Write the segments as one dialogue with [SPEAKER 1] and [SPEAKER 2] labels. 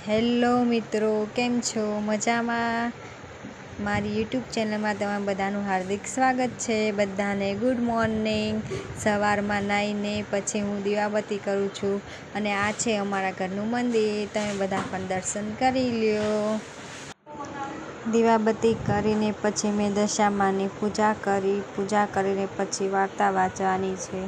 [SPEAKER 1] Hello મિત્રો, કેમ છો? મજામાં? મારી યુટ્યુબ ચેનલમાં તમારા બધાનું હાર્દિક સ્વાગત છે. બધાને ગુડ મોર્નિંગ. સવારમાં નાહીને પછી હું દીવાબત્તી કરું છું અને આ છે અમારા ઘરનું મંદિર. તમે બધા પણ દર્શન કરી લ્યો. દીવાબત્તી કરીને પછી મેં દશામાની પૂજા કરી. પૂજા કરીને પછી વાર્તા વાંચવાની છે.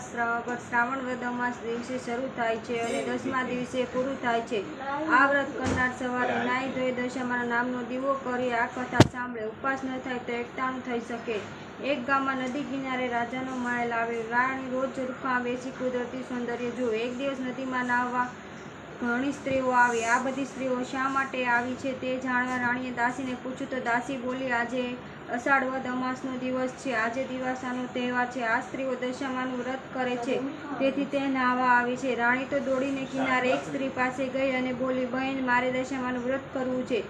[SPEAKER 1] અમાસ શ્રાવણ શ્રાવણ વદ અમાસ દિવસે શરૂ થાય છે અને દસમા દિવસે પૂરું થાય છે. આ વ્રત કરનાર સવારે નાઈ ધોઈ દશામાના નામનો દીવો કરી આ કથા સાંભળે. ઉપવાસ ન થાય તો એકતાનું થઈ શકે. એક ગામમાં નદી કિનારે રાજાનો મહેલ આવે. રાણી રોજ ઝરૂખમાં બેસી કુદરતી સૌંદર્ય જુએ. એક દિવસ નદીમાં નાહવા ઘણી સ્ત્રીઓ આવી. આ બધી સ્ત્રીઓ શા માટે આવી છે તે જાણવા રાણીએ દાસીને પૂછ્યું. તો દાસી બોલી, આજે અષાઢ વદ અમાસનો દિવસ છે. આજે દિવાસાનો તહેવાર છે. આ સ્ત્રીઓ દશામાનું વ્રત કરે છે. તેથી તે નાહવા આવી છે. રાણી તો દોડીને કિનારે એક સ્ત્રી પાસે ગઈ અને બોલી, બહેન, મારે દશામાનું વ્રત કરવું છે.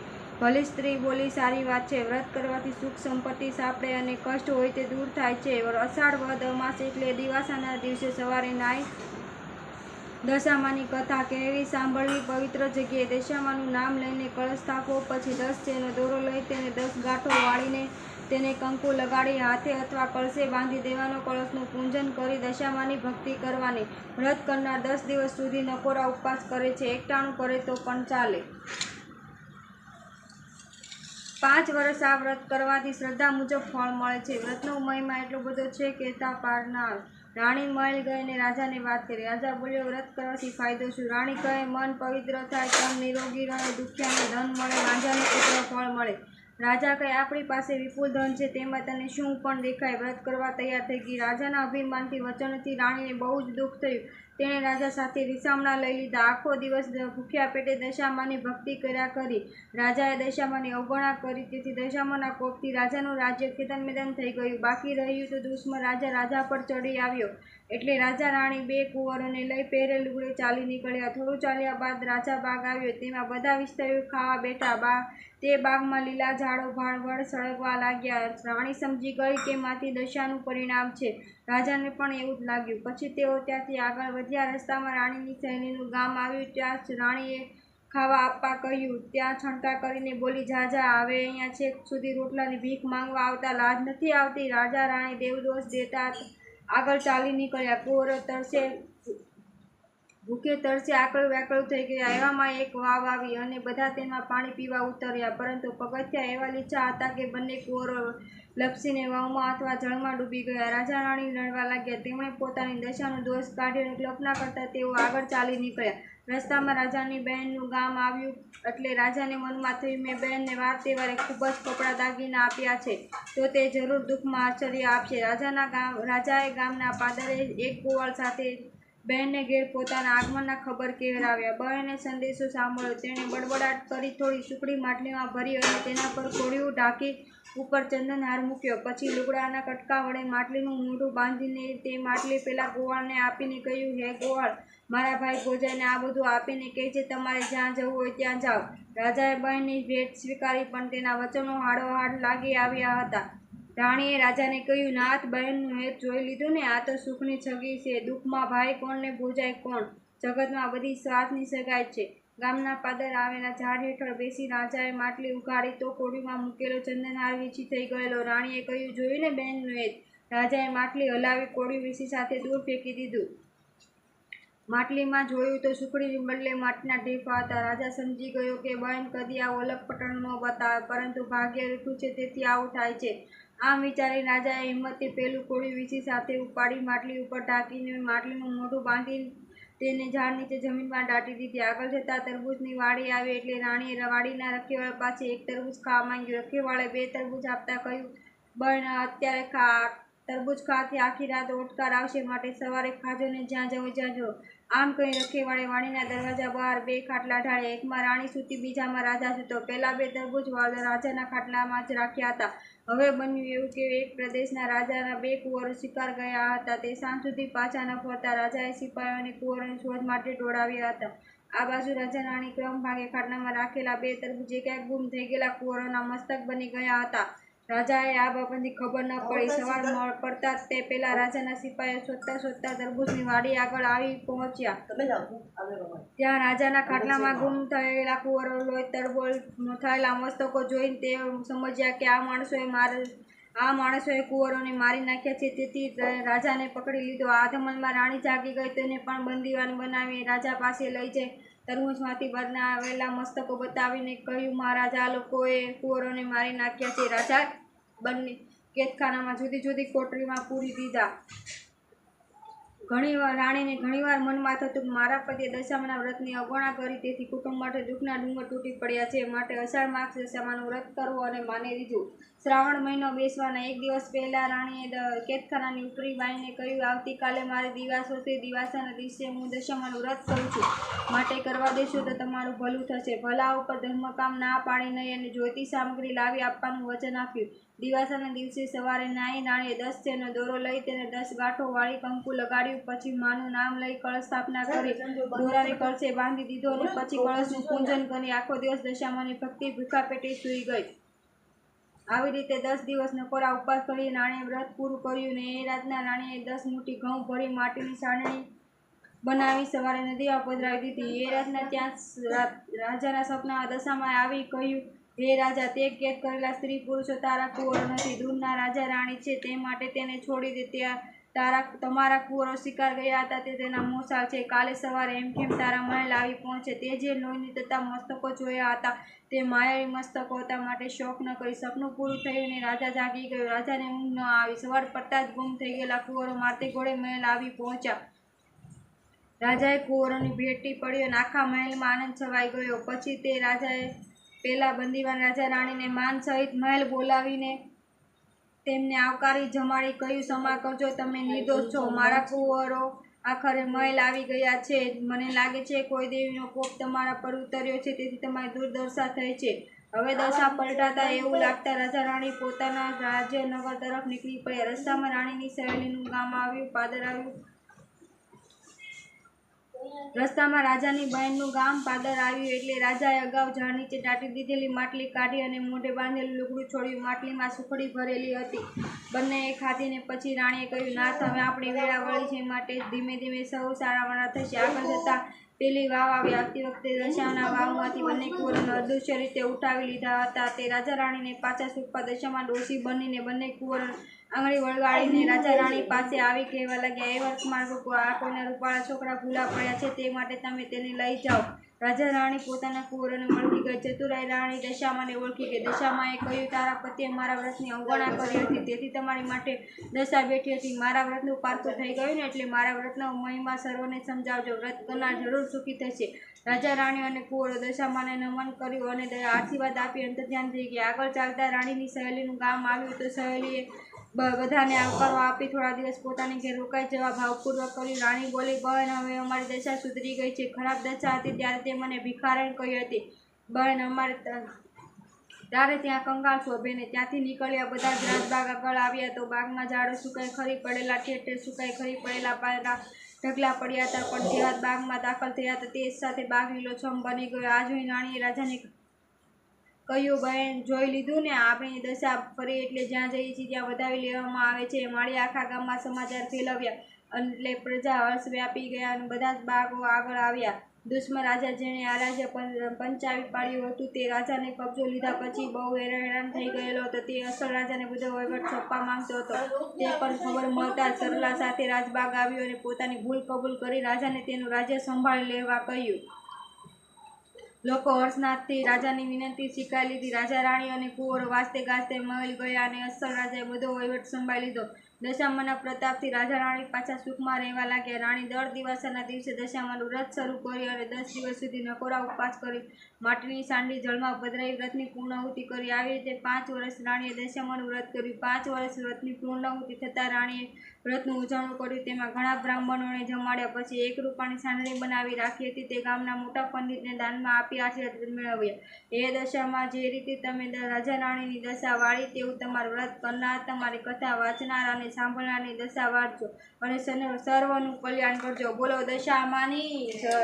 [SPEAKER 1] ભલે સ્ત્રી બોલી, સારી વાત છે. વ્રત કરવાથી સુખ સંપત્તિ સાંપડે અને કષ્ટ હોય તે દૂર થાય છે. અષાઢ વદ અમાસ એટલે દિવાસાના દિવસે સવારે નાહી દશામાની કથા કહેવી સાંભળવી પવિત્ર જગ્યાએ દશામાનું નામ લઈને કળશ સ્થાપવો પછી દસ જેનો દોરો લઈ તેને દસ ગાંઠો વાળીને તેને કંકુ લગાડી હાથે અથવા કળશે બાંધી દેવાનો કળશનું પૂજન કરી દશામાની ભક્તિ કરવાની. વ્રત કરનાર દસ દિવસ સુધી નકોરા ઉપવાસ કરે છે, એકટાણું કરે તો પણ ચાલે. પાંચ વર્ષ આ વ્રત કરવાથી શ્રદ્ધા મુજબ ફળ મળે છે. વ્રતનો મહિમા એટલો બધો છે કે તા પાર રાણી મહેલ ગઈને રાજાને વાત કરી. રાજા બોલ્યો, વ્રત કરવાથી ફાયદો શું? રાણી કહે, મન પવિત્ર થાય, તન નિરોગી રહે, દુખ્યાને ધન મળે, રાજાને પુત્ર ફળ મળે. રાજા કહે, આપણી પાસે વિપુલ ધન છે, તેમાં તને શું પણ દેખાય? વ્રત કરવા તૈયાર થઈ ગઈ. રાજાના અભિમાનથી, વચનથી રાણીને બહુ જ દુઃખ થયું. તેણે રાજા સાથે રીસામણા લઈ લીધા. આખો દિવસ ભૂખ્યા પેટે દશામાની ભક્તિ કર્યા કરી. રાજાએ દશામાની અવગણના કરી. તેથી દશામાના કોપથી રાજાનું રાજ્ય ખેતન મેદાન થઈ ગયું. બાકી રહ્યું તો દુશ્મન રાજા રાજા પર ચડી આવ્યો. એટલે રાજા રાણી બે કુંવરોને લઈ પહેરે લુગડે ચાલી નીકળ્યા. થોડું ચાલ્યા બાદ રાજા બાગ આવ્યો. તેમાં બધા વિસ્તરીઓ ખાવા બેઠા. બા, તે બાગમાં લીલા ઝાડો, ભાણવડ સળગવા લાગ્યા. રાણી સમજી ગઈ કે માથી દશાનું પરિણામ છે. રાજાને પણ એવું જ લાગ્યું. પછી તેઓ ત્યાંથી આગળ વધ્યા. રસ્તામાં રાણીની સહેલીનું ગામ આવ્યું. ત્યાં જ રાણીએ ખાવા આપવા કહ્યું. ત્યાં છંટકા કરીને બોલી, જા જા આવે અહીંયા છેક સુધી રોટલાની ભીખ માંગવા આવતા લાજ નથી આવતી. રાજા રાણી દેવદોષ દેતા આગળ ચાલી નીકળ્યા. કોરો તરસે ભૂખે તરસે આકળ વ્યાકળ થઈ ગયા. એવામાં એક વાવ આવી અને બધા તેમાં પાણી પીવા ઉતર્યા, પરંતુ પગથિયા એવા લીચા હતા કે બંને કુંવરો લપસીને વાવમાં અથવા જળમાં ડૂબી ગયા. રાજા રાણી લડવા લાગ્યા. તેમણે પોતાની દશાનો દોષ કાઢીને કલ્પના કરતા તેઓ આગળ ચાલી નીકળ્યા. રસ્તામાં રાજાની બહેનનું ગામ આવ્યું એટલે રાજાને મનમાં થયું, મેં બહેનને વાર તહેવારે ખૂબ જ કપડાં દાગીના આપ્યા છે, તો તે જરૂર દુઃખમાં આશ્ચર્ય આપશે. રાજાના ગામ, રાજાએ ગામના પાદરે એક કુંવળ સાથે બહેનને ઘેર પોતાના આગમનના ખબર કહેવરાવ્યા બહેને સંદેશો સાંભળ્યો. તેણે બડબડાટ કરી થોડી સુકડી માટલીમાં ભરી અને તેના પર કોળિયું ઢાંકી ઉપર ચંદનહાર મૂક્યો. પછી લુગડાના કટકા વડે માટલીનું મોઢું બાંધીને તે માટલી પેલા ગોવાળને આપીને કહ્યું, હે ગોવાળ, મારા ભાઈ ભોજાને આ બધું આપીને કહેજે તમારે જ્યાં જવું હોય ત્યાં જાઓ. રાજાએ બહેનની ભેટ સ્વીકારી પણ તેના વચનો હાડોહાડ લાગી આવ્યા હતા. રાણીએ રાજાને કહ્યું નાથ બહેનનું હેત જોઈ લીધું ને? આ તો સુખની છગી છે. દુઃખમાં ભાઈ કોણ ને ભોજાય કોણ? જગતમાં બધી સ્વાર્થની સગાઈ છે. ગામના પાદર આવેલા ઝાડ હેઠળ બેસી રાજાએ માટલી ઉઘાડી તો કોડીમાં મૂકેલો ચંદનહાર વીછી થઈ ગયેલો. રાણીએ કહ્યું, જોયું ને બહેનનું હેત? રાજાએ માટલી હલાવી કોડી વીસી સાથે દૂર ફેંકી દીધું. માટલીમાં જોયું તો સુખડીની બદલે માટીના ઢેફા હતા. રાજા સમજી ગયો કે બહેન કદી આ ઓલખપટણ ન બતાવે, પરંતુ ભાગ્ય રૂઠું છે, તેથી આવું થાય છે. આમ વિચારી રાજાએ હિંમતથી પેલું કોળી વીછી સાથે ઉપાડી માટલી ઉપર ઢાંકીને માટલીનું મોઢું બાંધી તેને ઝાડ નીચે જમીનમાં દાટી દીધી. આગળ જતાં તરબૂચની વાડી આવી એટલે રાણીએ વાડીના રખેવાળ પાસે એક તરબૂચ ખાવા માંગ્યું. રખેવાળે બે તરબૂચ આપતા કહ્યું બન અત્યારે ખા, તરબૂચ ખાવાથી આખી રાત ઓટકાર આવશે માટે સવારે ખાજો ને જ્યાં જવું જ્યાં જો આમ કહી રખેવાળે વાણીના દરવાજા બહાર બે ખાટલા ઢાળ્યા. એકમાં રાણી સૂતી, બીજામાં રાજા સૂતો. પહેલાં બે તરબૂચ રાજાના ખાટલામાં જ રાખ્યા હતા. હવે બન્યું એવું કે એક પ્રદેશના રાજાના બે કુંવરો શિકાર ગયા હતા. તે સાંજ સુધી પાછા ન ફરતા રાજાએ સિપાહીઓને કુંવરોની શોધ માટે દોડાવ્યા હતા. આ બાજુ રાજા ક્રમ ભાગે ખાટલામાં રાખેલા બે તરબૂજ એકાએક ગુમ થઈ ગયેલા કુંવરોના મસ્તક બની ગયા હતા. રાજાએ આ બાબતની ખબર ન પડી. સવાર પડતા જ તે પેલા રાજાના સિપાહીઓ શોધતા શોધતા તરબૂચની વાડી આગળ આવી પહોંચ્યા. ત્યાં રાજાના ખાટલામાં ગુમ થયેલા કુંવરો લોહી તરબોળ થયેલા મસ્તકો જોઈને તે સમજ્યા કે આ માણસોએ માર આ માણસોએ કુંવરોને મારી નાખ્યા છે. તેથી રાજાને પકડી લીધો. આ ધમનમાં રાણી જાગી ગઈ. તેને પણ બંદીવાન બનાવી રાજા પાસે લઈ જઈ. તરબૂચમાંથી બનાવેલા મસ્તકો બતાવીને કહ્યું મહારાજા લોકોએ કુંવરોને મારી નાખ્યા છે. રાજા બંને કેદખાનામાં જુદી જુદી કોટરીમાં પૂરી દીધા. ઘણીવાર રાણીને ઘણીવાર મનમાં થતું મારા પતિએ દશામાના વ્રતની અવગણના કરી, તેથી કુટુંબ માટે દુઃખના ડુંગર તૂટી પડ્યા છે. માટે અષાઢ માસ દશામાનું વ્રત કરવું અને માની લીધું. શ્રાવણ મહિનો બેસવાના એક દિવસ પહેલાં રાણીએ કેતખાનાની ઉપરી બાઈને કહ્યું, આવતીકાલે મારે દિવાસો છે દિવાસાના દિવસે હું દશામાનું વ્રત કરું છું. માટે કરવા દેશો તો તમારું ભલું થશે. ભલા ઉપર ધર્મકામ ના પાડી નહીં અને જોઈતી સામગ્રી લાવી આપવાનું વચન આપ્યું. દિવાસાના દિવસે સવારે નાહી નાણે દસ તેનો દોરો લઈ તેને દસ ગાંઠો વાળી કંકુ લગાડ્યું પછી માનું નામ લઈ કળશ સ્થાપના કરી. દોરાને કળશે બાંધી દીધો અને પછી કળશનું પૂજન કરી આખો દિવસ દશામાની ભક્તિ ભૂખા પેટે સૂઈ ગઈ. આવી રીતે દસ દિવસ નકોરા ઉપવાસ કરી નાણે વ્રત પૂરું કર્યું ને એ રાતના નાણીએ દસ મુઠ્ઠી ઘઉં ભરી માટીની સાણણી બનાવી સવારે નદીમાં પધરાવી દીધી. એ રાતના ત્યાં રાજાના સપના દશામાં આવી કહ્યું હે રાજા તે કેદ કરેલા સ્ત્રી પુરુષો તારા કુંવરો નથી, ધૂળના રાજા રાણી છે, તે માટે તેને છોડી દે. ત્યાં તારા તમારા કુંવરો શિકાર ગયા હતા, તે તેના મોસાળ છે. કાલે સવારે એમ કેમ તારા મહેલ આવી પહોંચે? તે જે લોહીની તથા મસ્તકો જોયા હતા, તે માયાવી મસ્તકો હતા માટે શોખ ન કરી. સપનું પૂરું થયું ને રાજા જાગી ગયો. રાજાને ઊંઘ ન આવી. સવાર પડતા જ ગુમ થઈ ગયેલા કુંવરો મારતે ઘોડે મહેલ આવી પહોંચ્યા. રાજાએ કુંવરોની ભેટી પડ્યો અને આખા મહેલમાં આનંદ છવાઈ ગયો. પછી તે રાજાએ પેલા બંદીવાન રાજા રાણીને માન સહિત મહેલ બોલાવીને તેમને આવકારી જમાડી કહ્યું, ક્ષમા કરજો, તમે નિર્દોષ છો, મારા કુંવરો આખરે મહેલ આવી ગયા છે. મને લાગે છે કોઈ દેવીનો કોપ તમારા પર ઉતર્યો છે, તેથી તમારી દુર્દશા થઈ છે. હવે દશા પલટાતા એવું લાગતા રાજા રાણી પોતાના રાજ્યનગર તરફ નીકળી પડ્યા. રસ્તામાં રાણીની સહેલીનું ગામ આવ્યું, પાદર આવ્યું. રસ્તામાં રાજાની બહેનનું ગામ પાદર આવ્યું એટલે રાજાએ અગાઉ ઝાડ નીચે દાટી દીધેલી માટલી કાઢી અને મોઢે બાંધેલું લુગડું છોડ્યું. માટલીમાં સુખડી ભરેલી હતી. બંનેએ ખાધીને પછી રાણીએ કહ્યું, ના હવે આપણી વેળા વળી છે. માટે ધીમે ધીમે સૌ સારાવાળા થશે આગળ જતાં પેલી વાવ આવી. આવતી વખતે દશાના વાવમાંથી બંને કુંવરોને અદૃશ્ય રીતે ઉઠાવી લીધા હતા. તે રાજા રાણીને પાછા સુખપા દશામાં ડોસી બનીને બંને કુંવરો આંગળી વળગાડીને રાજા રાણી પાસે આવી કહેવા લાગ્યા, એ વર્ષમાં રૂપો આ કોઈના રૂપાળા છોકરા ભૂલા પડ્યા છે તે માટે તમે તેને લઈ જાઓ. રાજા રાણી પોતાના કુંવરોને મળતી ગઈ. ચતુરાઈ રાણી દશામાને ઓળખી ગઈ. દશામાએ કહ્યું, તારા પતિએ મારા વ્રતની અવગણા કરી હતી. તેથી તમારી માટે દશા બેઠી હતી. મારા વ્રતનું પારખું થઈ ગયું ને એટલે મારા વ્રતનો મહિમા સર્વને સમજાવજો. વ્રત કરનાર જરૂર સુખી થશે. રાજા રાણી અને કુંવરો દશામાને નમન કર્યું અને આશીર્વાદ આપી અંતર્ધ્યાન થઈ ગયા. આગળ ચાલતા રાણીની સહેલીનું ગામ આવ્યું તો સહેલીએ બધાને આવકારો આપી થોડા દિવસ પોતાની ઘેર રોકાઈ જવા ભાવપૂર્વક કર્યું. રાણી બોલી, બહેન, હવે અમારી દશા સુધરી ગઈ છે. ખરાબ દશા હતી ત્યારે તે મને ભિખારણ કહી હતી. બહેન, અમારે તારે ત્યાં કંગાળ શોભેને ત્યાંથી નીકળ્યા બધા જ રાજબાગ આગળ આવ્યા તો બાગમાં ઝાડો સુકાઈ ખરી પડેલા ઠેઠે સુકાઈ ખરી પડેલા પાયરા ઢગલા પડ્યા હતા. પણ જેવા બાગમાં દાખલ થયા હતા તે સાથે બાગ લીલોછમ બની ગયો. આજ હું રાણીએ રાજાને કહ્યું બહેન જોઈ લીધું ને, આપણી દશા ફરી એટલે જ્યાં જઈએ છીએ ત્યાં વધાવી લેવામાં આવે છે. માળી આખા ગામમાં સમાચાર ફેલાવ્યા એટલે પ્રજા હર્ષ વ્યાપી ગયા અને બધા જ બાગો આગળ આવ્યા. દુશ્મન રાજા જેણે આ રાજ્ય પંચાવી પાડ્યું હતું તે રાજાને કબજો લીધા પછી બહુ હેરાન થઈ ગયેલો હતો. તે અસલ રાજાને બધો વહીવટ સોંપવા માંગતો હતો. તે પણ ખબર મળતા સરલા સાથે રાજબાગ આવ્યો અને પોતાની ભૂલ કબૂલ કરી રાજાને તેનું રાજ્ય સંભાળી લેવા કહ્યું. લોકો હર્ષનાથથી રાજાની વિનંતી સ્વીકારી લીધી. રાજા રાણી અને કુંવરો વાસ્તે ગાજતે મહેલ ગયા અને અસલ રાજાએ બધો વહીવટ સંભાળી લીધો. દશામાના પ્રતાપથી રાજા રાણી પાછા સુખમાં રહેવા લાગ્યા. રાણી દર દિવસના દિવસે દશામાનું વ્રત શરૂ કર્યું અને દસ દિવસ સુધી નકોરા ઉપવાસ કરી માટીની સાંડી, જળમાં ભદ્રાઈ વ્રતની પૂર્ણાહુતિ કરી. આવી રીતે પાંચ વર્ષ રાણીએ દશામાનું વ્રત કર્યું. પાંચ વર્ષ વ્રતની પૂર્ણાહુતિ થતાં રાણીએ વ્રતનું ઉજવણું કર્યું. તેમાં ઘણા બ્રાહ્મણોને જમાડ્યા. પછી એક રૂપાની સાંડણી બનાવી રાખી હતી. તે ગામના મોટા પંડિતને દાનમાં આપી આશીર્વાદ મેળવ્યા. એ દશામાં, જે રીતે તમે રાજા રાણીની દશા વાળી તેવું તમારું વ્રત કરનાર, તમારી કથા વાંચનાર અને સાંભળનારની દશા વાંચજો અને સર્વનું કલ્યાણ કરજો. બોલો દશામાની, જય.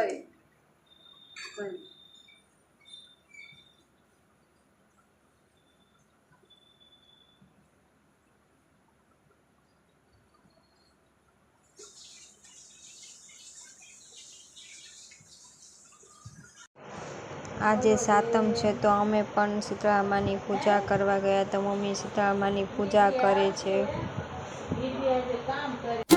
[SPEAKER 2] આજે સાતમ છે તો અમે પણ શીતળામાની પૂજા કરવા ગયા તો મમ્મી શીતળામાની પૂજા કરે છે. મમ્મીએ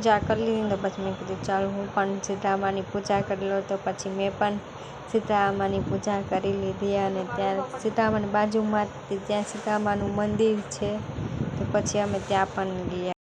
[SPEAKER 2] પૂજા કરી લીધી તો પછી મેં કીધું, ચાલ હું પણ સીતામાની પૂજા કરી લઉં. તો પછી મેં પણ સીતામાની પૂજા કરી લીધી અને ત્યાં સીતામાની બાજુમાં જ ત્યાં સીતારામાનું મંદિર છે. તો પછી અમે ત્યાં પણ ગયા.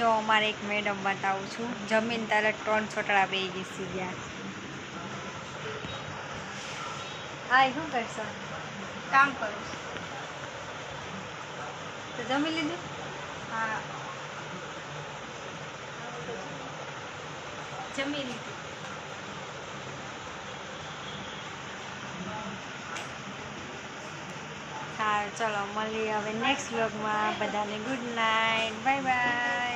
[SPEAKER 1] જો અમારે એક મેડમ બતાવું છું. જમીન તરત ત્રણ છોટડા બે ગઈ ગયા. હા શું કરશો?
[SPEAKER 3] કામ કરું.
[SPEAKER 1] તો જમી લીધું?
[SPEAKER 3] હા.
[SPEAKER 1] જમી લીધું. સારું ચલો, મળીએ હવે નેક્સ્ટ બ્લોગમાં બધાને. Good night bye bye